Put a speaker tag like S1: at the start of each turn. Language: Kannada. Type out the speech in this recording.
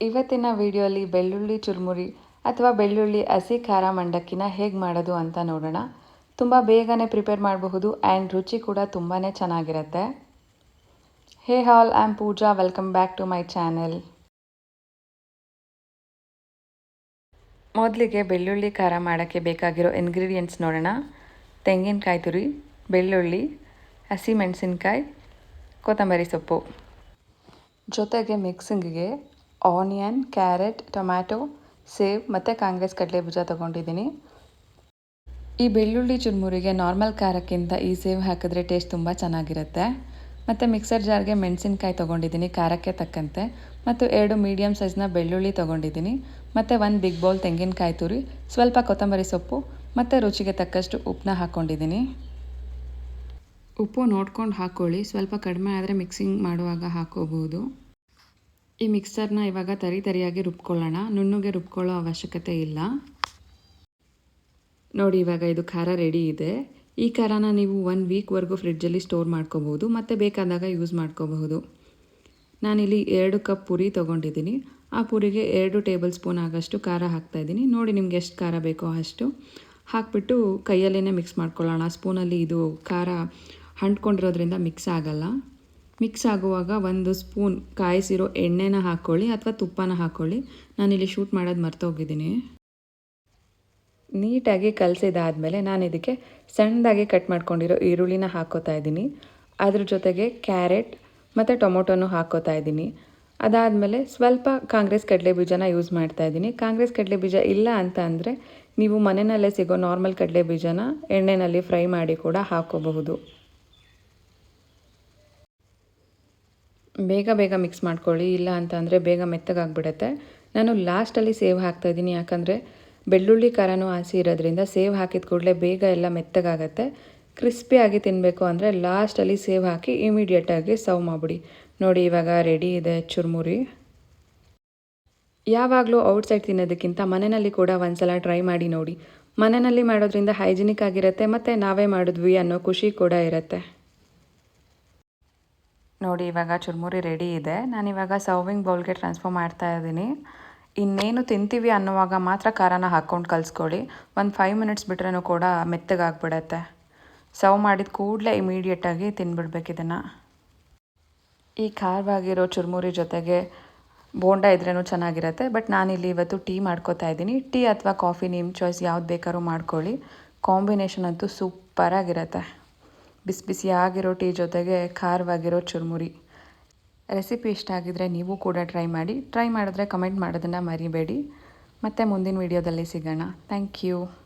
S1: ಇವತ್ತಿನ ವಿಡಿಯೋಲಿ ಬೆಳ್ಳುಳ್ಳಿ ಚುರುಮುರಿ ಅಥವಾ ಬೆಳ್ಳುಳ್ಳಿ ಹಸಿ ಖಾರ ಮಂಡಕ್ಕಿನ ಹೇಗೆ ಮಾಡೋದು ಅಂತ ನೋಡೋಣ. ತುಂಬ ಬೇಗನೆ ಪ್ರಿಪೇರ್ ಮಾಡಬಹುದು ಆ್ಯಂಡ್ ರುಚಿ ಕೂಡ ತುಂಬಾ ಚೆನ್ನಾಗಿರುತ್ತೆ. Hey all I'm Pooja, welcome back to my channel. ಮೊದಲಿಗೆ ಬೆಳ್ಳುಳ್ಳಿ ಖಾರ ಮಾಡೋಕ್ಕೆ ಬೇಕಾಗಿರೋ ಇಂಗ್ರೀಡಿಯೆಂಟ್ಸ್ ನೋಡೋಣ. ತೆಂಗಿನಕಾಯಿ ತುರಿ, ಬೆಳ್ಳುಳ್ಳಿ ಹಸಿಮೆಣಸಿನ್ಕಾಯಿ ಕೊತ್ತಂಬರಿ ಸೊಪ್ಪು. ಜೊತೆಗೆ ಮಿಕ್ಸಿಂಗಿಗೆ ಆನಿಯನ್ ಕ್ಯಾರೆಟ್ ಟೊಮ್ಯಾಟೊ ಸೇವ್ ಮತ್ತು ಕಾಂಗ್ರೆಸ್ ಕಡಲೆ ಬೀಜ ತೊಗೊಂಡಿದ್ದೀನಿ. ಈ ಬೆಳ್ಳುಳ್ಳಿ ಚುರುಮುರಿಗೆ ನಾರ್ಮಲ್ ಖಾರಕ್ಕಿಂತ ಈ ಸೇವ್ ಹಾಕಿದ್ರೆ ಟೇಸ್ಟ್ ತುಂಬ ಚೆನ್ನಾಗಿರುತ್ತೆ. ಮತ್ತು ಮಿಕ್ಸರ್ ಜಾರ್ಗೆ ಮೆಣಸಿನ್ಕಾಯಿ ತೊಗೊಂಡಿದ್ದೀನಿ, ಖಾರಕ್ಕೆ ತಕ್ಕಂತೆ. ಮತ್ತು ಎರಡು ಮೀಡಿಯಮ್ ಸೈಜ್ನ ಬೆಳ್ಳುಳ್ಳಿ ತೊಗೊಂಡಿದ್ದೀನಿ. ಮತ್ತು ಒಂದು ಬಿಗ್ ಬೌಲ್ ತೆಂಗಿನಕಾಯಿ ತುರಿ, ಸ್ವಲ್ಪ ಕೊತ್ತಂಬರಿ ಸೊಪ್ಪು, ಮತ್ತು ರುಚಿಗೆ ತಕ್ಕಷ್ಟು ಉಪ್ಪನ್ನ ಹಾಕ್ಕೊಂಡಿದ್ದೀನಿ ಉಪ್ಪು ನೋಡ್ಕೊಂಡು ಹಾಕ್ಕೊಳ್ಳಿ ಸ್ವಲ್ಪ ಕಡಿಮೆ ಆದರೆ ಮಿಕ್ಸಿಂಗ್ ಮಾಡುವಾಗ ಹಾಕೋಬಹುದು. ಈ ಮಿಕ್ಸರ್ನ ಇವಾಗ ತರಿ ತರಿಯಾಗಿ ರುಬ್ಕೊಳ್ಳೋಣ. ನುಣ್ಣುಗೆ ರುಬ್ಕೊಳ್ಳೋ ಅವಶ್ಯಕತೆ ಇಲ್ಲ. ನೋಡಿ, ಇವಾಗ ಇದು ಖಾರ ರೆಡಿ ಇದೆ. ಈ ಖಾರನ ನೀವು ಒನ್ ವೀಕ್ವರೆಗೂ ಫ್ರಿಡ್ಜಲ್ಲಿ ಸ್ಟೋರ್ ಮಾಡ್ಕೋಬಹುದು, ಮತ್ತು ಬೇಕಾದಾಗ ಯೂಸ್ ಮಾಡ್ಕೋಬಹುದು. ನಾನಿಲ್ಲಿ ಎರಡು ಕಪ್ ಪುರಿ ತೊಗೊಂಡಿದ್ದೀನಿ. ಆ ಪುರಿಗೆ ಎರಡು ಟೇಬಲ್ ಸ್ಪೂನ್ ಆಗೋಷ್ಟು ಖಾರ ಹಾಕ್ತಾಯಿದ್ದೀನಿ ನೋಡಿ, ನಿಮ್ಗೆ ಎಷ್ಟು ಖಾರ ಬೇಕೋ ಅಷ್ಟು ಹಾಕ್ಬಿಟ್ಟು ಕೈಯಲ್ಲೇ ಮಿಕ್ಸ್ ಮಾಡ್ಕೊಳ್ಳೋಣ. ಸ್ಪೂನಲ್ಲಿ ಇದು ಖಾರ ಹಂಟ್ಕೊಂಡಿರೋದ್ರಿಂದ ಮಿಕ್ಸ್ ಆಗಲ್ಲ. ಮಿಕ್ಸ್ ಆಗುವಾಗ ಒಂದು ಸ್ಪೂನ್ ಕಾಯಿಸಿರೋ ಎಣ್ಣೆನ ಹಾಕ್ಕೊಳ್ಳಿ ಅಥವಾ ತುಪ್ಪನ ಹಾಕ್ಕೊಳ್ಳಿ ನಾನಿಲ್ಲಿ ಶೂಟ್ ಮಾಡೋದು ಮರ್ತೋಗಿದ್ದೀನಿ. ನೀಟಾಗಿ ಕಲಸಿದಾದಮೇಲೆ ನಾನು ಇದಕ್ಕೆ ಸಣ್ಣದಾಗಿ ಕಟ್ ಮಾಡ್ಕೊಂಡಿರೋ ಈರುಳ್ಳಿನ ಹಾಕೋತಾ ಇದ್ದೀನಿ. ಅದ್ರ ಜೊತೆಗೆ ಕ್ಯಾರೆಟ್ ಮತ್ತು ಟೊಮೊಟೊನು ಹಾಕೋತಾ ಇದ್ದೀನಿ. ಅದಾದಮೇಲೆ ಸ್ವಲ್ಪ ಕಾಂಗ್ರೆಸ್ ಕಡಲೆ ಬೀಜನ ಯೂಸ್ ಮಾಡ್ತಾ ಇದ್ದೀನಿ. ಕಾಂಗ್ರೆಸ್ ಕಡಲೆ ಬೀಜ ಇಲ್ಲ ಅಂತ ಅಂದರೆ ನೀವು ಮನೆಯಲ್ಲೇ ಸಿಗೋ ನಾರ್ಮಲ್ ಕಡಲೆ ಬೀಜನ ಎಣ್ಣೆಯಲ್ಲಿ ಫ್ರೈ ಮಾಡಿ ಕೂಡ ಹಾಕ್ಕೋಬಹುದು ಬೇಗ ಬೇಗ ಮಿಕ್ಸ್ ಮಾಡ್ಕೊಳ್ಳಿ, ಇಲ್ಲ ಅಂತ ಅಂದರೆ ಬೇಗ ಮೆತ್ತಗಾಗ್ಬಿಡುತ್ತೆ ನಾನು ಲಾಸ್ಟಲ್ಲಿ ಸೇವ್ ಹಾಕ್ತಾಯಿದ್ದೀನಿ ಯಾಕಂದರೆ ಬೆಳ್ಳುಳ್ಳಿ ಖಾರನೂ ಹಸಿ ಇರೋದ್ರಿಂದ ಸೇವ್ ಹಾಕಿದ ಕೂಡಲೇ ಬೇಗ ಎಲ್ಲ ಮೆತ್ತಗಾಗತ್ತೆ ಕ್ರಿಸ್ಪಿಯಾಗಿ ತಿನ್ನಬೇಕು ಅಂದರೆ ಲಾಸ್ಟಲ್ಲಿ ಸೇವ್ ಹಾಕಿ ಇಮಿಡಿಯೇಟಾಗಿ ಸರ್ವ್ ಮಾಡಿಬಿಡಿ. ನೋಡಿ ಇವಾಗ ರೆಡಿ ಇದೆ ಚುರುಮುರಿ. ಯಾವಾಗಲೂ ಔಟ್ಸೈಡ್ ತಿನ್ನೋದಕ್ಕಿಂತ ಮನೆಯಲ್ಲಿ ಕೂಡ ಒಂದ್ಸಲ ಟ್ರೈ ಮಾಡಿ ನೋಡಿ. ಮನೆಯಲ್ಲಿ ಮಾಡೋದ್ರಿಂದ ಹೈಜಿನಿಕ್ ಆಗಿರುತ್ತೆ, ಮತ್ತು ನಾವೇ ಮಾಡಿದ್ವಿ ಅನ್ನೋ ಖುಷಿ ಕೂಡ ಇರುತ್ತೆ. ನೋಡಿ, ಇವಾಗ ಚುರುಮುರಿ ರೆಡಿ ಇದೆ. ನಾನು ಇವಾಗ ಸರ್ವಿಂಗ್ ಬೌಲ್ಗೆ ಟ್ರಾನ್ಸ್ಫರ್ ಮಾಡ್ತಾ ಇದ್ದೀನಿ. ಇನ್ನೇನು ತಿಂತೀವಿ ಅನ್ನುವಾಗ ಮಾತ್ರ ಖಾರನ ಹಾಕ್ಕೊಂಡು ಕಲಿಸ್ಕೊಳ್ಳಿ. ಒಂದು ಫೈವ್ ಮಿನಿಟ್ಸ್ ಬಿಟ್ರೂ ಕೂಡ ಮೆತ್ತಗಾಗ್ಬಿಡತ್ತೆ. ಸರ್ವ್ ಮಾಡಿದ ಕೂಡಲೇ ಇಮಿಡಿಯೇಟಾಗಿ ತಿನ್ಬಿಡ್ಬೇಕು ಇದನ್ನು. ಈ ಖಾರವಾಗಿರೋ ಚುರುಮುರಿ ಜೊತೆಗೆ ಬೋಂಡ ಇದ್ರೂ ಚೆನ್ನಾಗಿರುತ್ತೆ. ಬಟ್ ನಾನಿಲ್ಲಿ ಇವತ್ತು ಟೀ ಮಾಡ್ಕೋತಾ ಇದ್ದೀನಿ. ಟೀ ಅಥವಾ ಕಾಫಿ ನಿಮ್ಮ ಚಾಯ್ಸ್ ಯಾವ್ದು ಬೇಕಾದ್ರೂ ಮಾಡ್ಕೊಳ್ಳಿ. ಕಾಂಬಿನೇಷನ್ ಅಂತೂ ಸೂಪರಾಗಿರುತ್ತೆ ಬಿಸಿ ಆಗಿರೋ ಟೀ ಜೊತೆಗೆ ಖಾರವಾಗಿರೋ ಚುರುಮುರಿ. ರೆಸಿಪಿ ಇಷ್ಟ ಆಗಿದ್ರೆ ನೀವು ಕೂಡ ಟ್ರೈ ಮಾಡಿ. ಟ್ರೈ ಮಾಡಿದ್ರೆ ಕಮೆಂಟ್ ಮಾಡೋದನ್ನು ಮರಿಬೇಡಿ. ಮತ್ತು ಮುಂದಿನ ವೀಡಿಯೋದಲ್ಲಿ ಸಿಗೋಣ. Thank you.